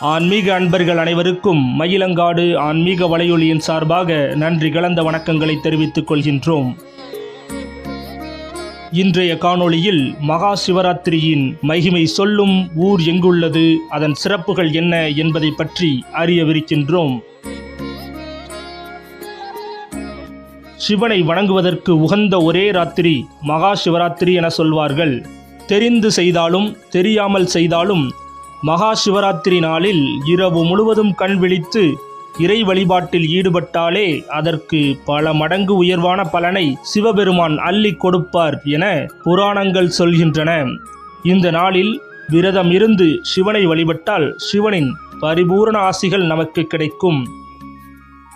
ஆன்மீக அன்பர்கள் அனைவருக்கும் மயிலங்காடு ஆன்மீக வலையொலியின் சார்பாக நன்றி கலந்த வணக்கங்களை தெரிவித்துக் கொள்கின்றோம். இன்றைய காணொளியில் மகா சிவராத்திரியின் மகிமை சொல்லும் ஊர் எங்குள்ளது அதன் சிறப்புகள் என்ன என்பதை பற்றி அறியவிருக்கின்றோம். சிவனை வணங்குவதற்கு உகந்த ஒரே ராத்திரி மகா சிவராத்திரி என சொல்வார்கள். தெரிந்து செய்தாலும் தெரியாமல் செய்தாலும் மகா சிவராத்திரி நாளில் இரவு முழுவதும் கண் விழித்து இறை வழிபாட்டில் ஈடுபட்டாலே அதற்கு பல மடங்கு உயர்வான பலனை சிவபெருமான் அள்ளி கொடுப்பார் என புராணங்கள் சொல்கின்றன. இந்த நாளில் விரதம் இருந்து சிவனை வழிபட்டால் சிவனின் பரிபூரண ஆசிகள் நமக்கு கிடைக்கும்.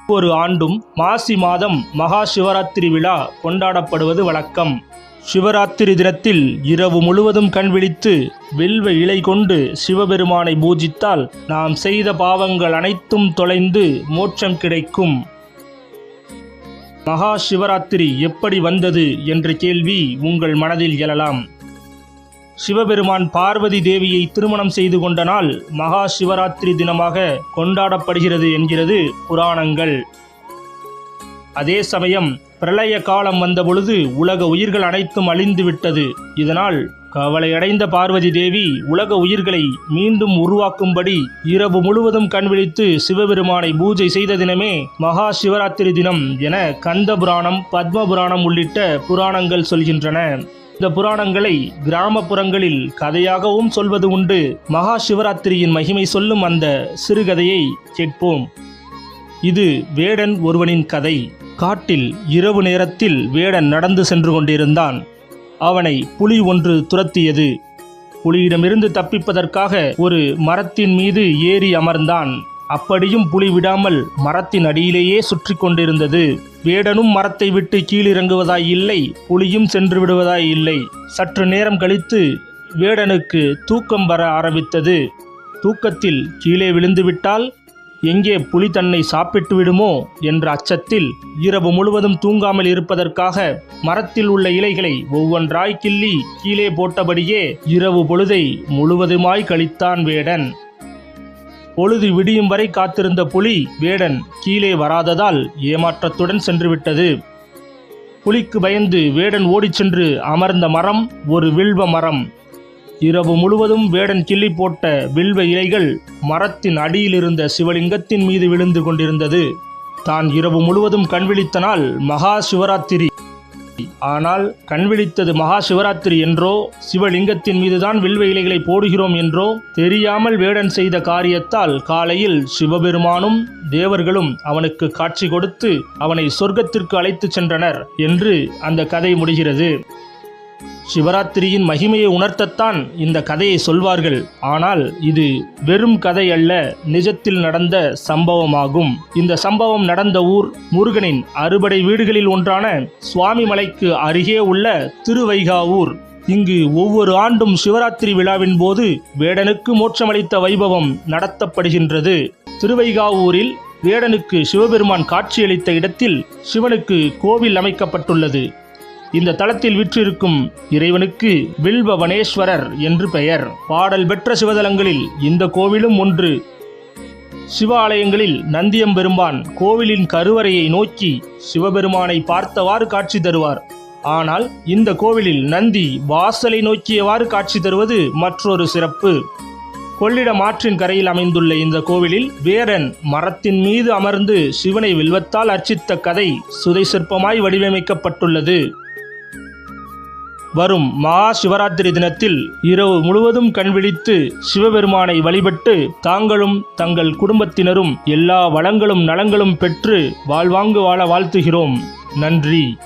ஒரு ஆண்டும் மாசி மாதம் மகா சிவராத்திரி விழா கொண்டாடப்படுவது வழக்கம். சிவராத்திரி தினத்தில் இரவு முழுவதும் கண் விழித்து வில்வ இலை கொண்டு சிவபெருமானை பூஜித்தால் நாம் செய்த பாவங்கள் அனைத்தும் தொலைந்து மோட்சம் கிடைக்கும். மகா சிவராத்திரி எப்படி வந்தது என்ற கேள்வி உங்கள் மனதில் எழலாம். சிவபெருமான் பார்வதி தேவியை திருமணம் செய்து கொண்ட நாள் மகா சிவராத்திரி தினமாக கொண்டாடப்படுகிறது என்கிறது புராணங்கள். அதே சமயம் பிரளய காலம் வந்தபொழுது உலக உயிர்கள் அனைத்தும் அழிந்து விட்டது. இதனால் கவலையடைந்த பார்வதி தேவி உலக உயிர்களை மீண்டும் உருவாக்கும்படி இரவு முழுவதும் கண்விழித்து சிவபெருமானை பூஜை செய்த தினமே மகா சிவராத்திரி தினம் என கந்த புராணம் பத்ம புராணம் உள்ளிட்ட புராணங்கள் சொல்கின்றன. இந்த புராணங்களை கிராமப்புறங்களில் கதையாகவும் சொல்வது உண்டு. மகா சிவராத்திரியின் மகிமை சொல்லும் அந்த சிறுகதையை கேட்போம். இது வேடன் ஒருவனின் கதை. காட்டில் இரவு நேரத்தில் வேடன் நடந்து சென்று கொண்டிருந்தான். அவனை புலி ஒன்று துரத்தியது. புலியிடமிருந்து தப்பிப்பதற்காக ஒரு மரத்தின் மீது ஏறி அமர்ந்தான். அப்படியும் புலி விடாமல் மரத்தின் அடியிலேயே சுற்றி கொண்டிருந்தது. வேடனும் மரத்தை விட்டு கீழிறங்குவதாய் இல்லை புலியும் சென்று விடுவதாய் இல்லை. சற்று நேரம் கழித்து வேடனுக்கு தூக்கம் வர ஆரம்பித்தது. தூக்கத்தில் கீழே விழுந்துவிட்டால் எங்கே புலி தன்னை சாப்பிட்டு விடுமோ என்ற அச்சத்தில் இரவு முழுவதும் தூங்காமல் இருப்பதற்காக மரத்தில் உள்ள இலைகளை ஒவ்வொன்றாய் கிள்ளி கீழே போட்டபடியே இரவு பொழுதை முழுவதுமாய் கழித்தான் வேடன். பொழுது விடியும் வரை காத்திருந்த புலி வேடன் கீழே வராததால் ஏமாற்றத்துடன் சென்றுவிட்டது. புலிக்கு பயந்து வேடன் ஓடிச் சென்று அமர்ந்த மரம் ஒரு வில்வ மரம். இரவு முழுவதும் வேடன் கிள்ளி போட்ட வில்வ இலைகள் மரத்தின் அடியில் இருந்த சிவலிங்கத்தின் மீது விழுந்து கொண்டிருந்தது. தான் இரவு முழுவதும் கண்விழித்த நாள் மகா சிவராத்திரி ஆனால் கண்விழித்தது மகா சிவராத்திரி என்றோ சிவலிங்கத்தின் மீதுதான் வில்வ இலைகளை போடுகிறோம் என்றோ தெரியாமல் வேடன் செய்த காரியத்தால் காலையில் சிவபெருமானும் தேவர்களும் அவனுக்கு காட்சி கொடுத்து அவனை சொர்க்கத்திற்கு அழைத்துச் சென்றனர் என்று அந்த கதை முடிகிறது. சிவராத்திரியின் மகிமையை உணர்த்தத்தான் இந்த கதையை சொல்வார்கள். ஆனால் இது வெறும் கதை அல்ல நிஜத்தில் நடந்த சம்பவமாகும். இந்த சம்பவம் நடந்த ஊர் முருகனின் அறுபடை வீடுகளில் ஒன்றான சுவாமிமலைக்கு அருகே உள்ள திருவைகாவூர். இங்கு ஒவ்வொரு ஆண்டும் சிவராத்திரி விழாவின் போது வேடனுக்கு மோட்சமளித்த வைபவம் நடத்தப்படுகின்றது. திருவைகாவூரில் வேடனுக்கு சிவபெருமான் காட்சியளித்த இடத்தில் சிவனுக்கு கோவில் அமைக்கப்பட்டுள்ளது. இந்த தளத்தில் விற்றிருக்கும் இறைவனுக்கு வில்பவனேஸ்வரர் என்று பெயர். பாடல் பெற்ற சிவதலங்களில் இந்த கோவிலும் ஒன்று. சிவாலயங்களில் நந்தியம்பெருமான் கோவிலின் கருவறையை நோக்கி சிவபெருமானை பார்த்தவாறு காட்சி தருவார். ஆனால் இந்த கோவிலில் நந்தி வாசலை நோக்கியவாறு காட்சி தருவது மற்றொரு சிறப்பு. கொள்ளிடம் ஆற்றின் கரையில் அமைந்துள்ள இந்த கோவிலில் வேரன் மரத்தின் மீது அமர்ந்து சிவனை வில்வத்தால் அர்ச்சித்த கதை சுதை சிற்பமாய் வடிவமைக்கப்பட்டுள்ளது. வரும் மகா சிவராத்திரி தினத்தில் இரவு முழுவதும் கண்விழித்து சிவபெருமானை வழிபட்டு தாங்களும் தங்கள் குடும்பத்தினரும் எல்லா வளங்களும் நலங்களும் பெற்று வாழ்வாங்கு வாழ வாழ்த்துகிறோம். நன்றி.